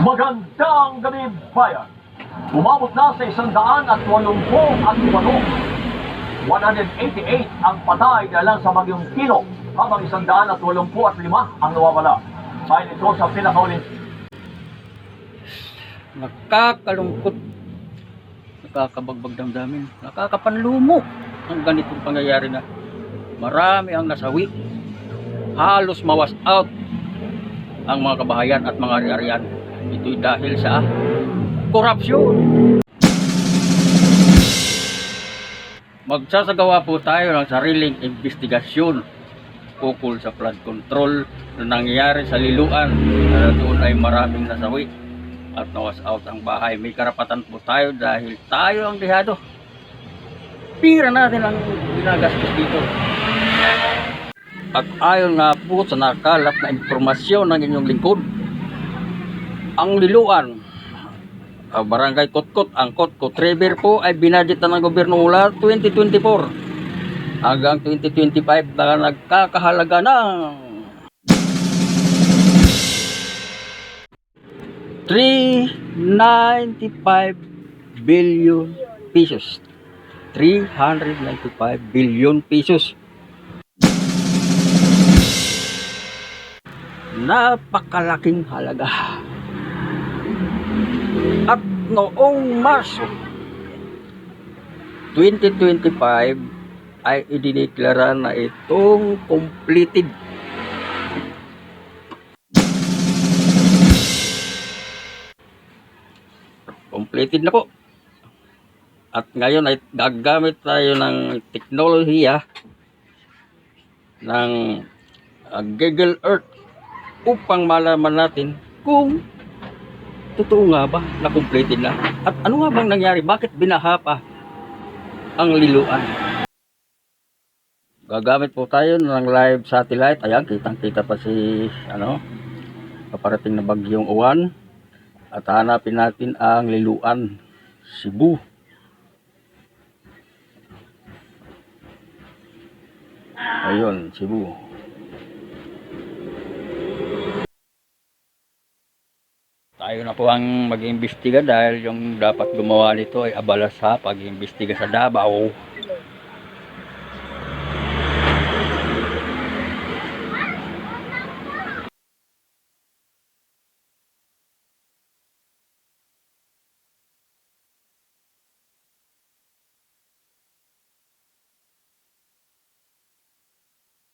Magandang gabi, bayan! Umabot na sa isang daan at walumpong at walo. 188 ang patay dahil sa bagyong Tino, habang isang daan at walumpu at lima ang nawawala. Ayon ito sa pinakaulit Nakakalungkot. Nakakabagbag damdamin. Nakakapanlumo ang ganitong pangyayari na marami ang nasawi. Halos mawas out ang mga kabahayan at mga ari-arian. Ito'y dahil sa korupsyon. Magsasagawa po tayo ng sariling investigasyon ukol sa flood control na nangyayari sa liluan na doon ay maraming nasawi at nawas out ang bahay. May karapatan po tayo dahil tayo ang dihado. Pira natin ang ginagastos dito. At ayon nga po sa nakalap na impormasyon ng inyong lingkod, ang liluan, ah, Barangay Kotkot, ang Kotkot River po ay binadget na ng gobyerno mula 2024 hanggang 2025 na nagkakahalaga ng 395 billion pesos. 395 billion pesos. Napakalaking halaga. At noong Marso 2025 ay idineklara na itong completed completed na po. At ngayon ay gagamit tayo ng teknolohiya ng uh, Google Earth upang malaman natin kung totoo nga ba na completed na. At ano nga bang nangyari? Bakit binaha pa ang liluan? Gagamit po tayo ng live satellite. Ayan kitang kita pa si ano paparating na bagyong uwan. At hanapin natin ang liluan Cebu. Ayun Cebu tayo na po ang mag-iimbestiga dahil yung dapat gumawa nito ay abala sa pag-iimbestiga sa Davao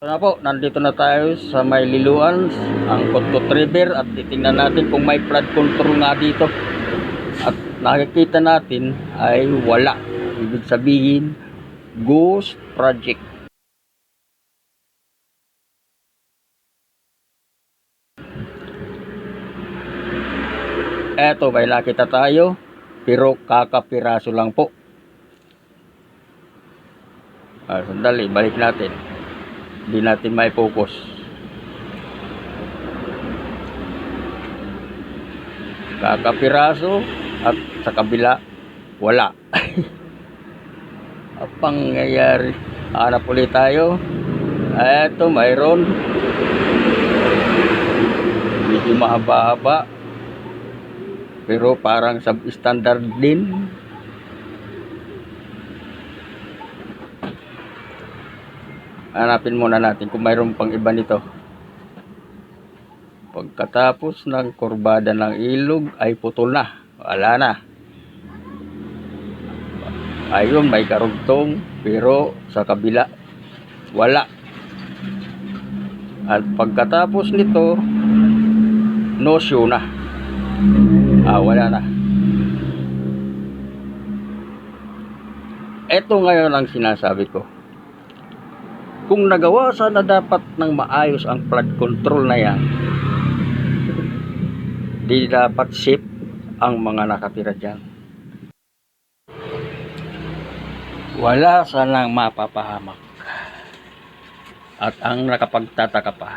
Ito na po, nandito na tayo sa may liluan, ang Kotkot River at titingnan natin kung may flood control nga dito. At nakikita natin ay wala. Ibig sabihin, ghost project. Eto, may nakita tayo, pero kakapiraso lang po. Ah, sandali, balik natin hindi natin may focus. Kakapiraso at sa kabila wala. Ang pangyayari hanap ulit tayo. Eto mayroon. Medyo mahaba-haba. Pero parang substandard din hanapin muna natin kung mayroon pang iba nito. Pagkatapos ng kurbada ng ilog ay putol na. Wala na. Ayun may karugtong pero sa kabila wala. At pagkatapos nito no show na. Ah wala na. Eto ngayon ang sinasabi ko kung nagawa sana dapat ng maayos ang flood control na yan di dapat safe ang mga nakatira dyan. Wala sanang mapapahamak. At ang nakapagtataka pa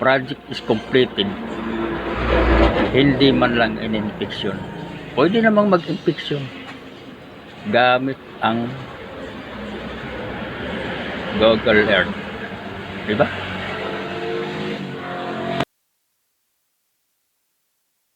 project is completed. Hindi man lang in-infection. Pwede namang mag-infection. Gamit ang Google Earth. Diba?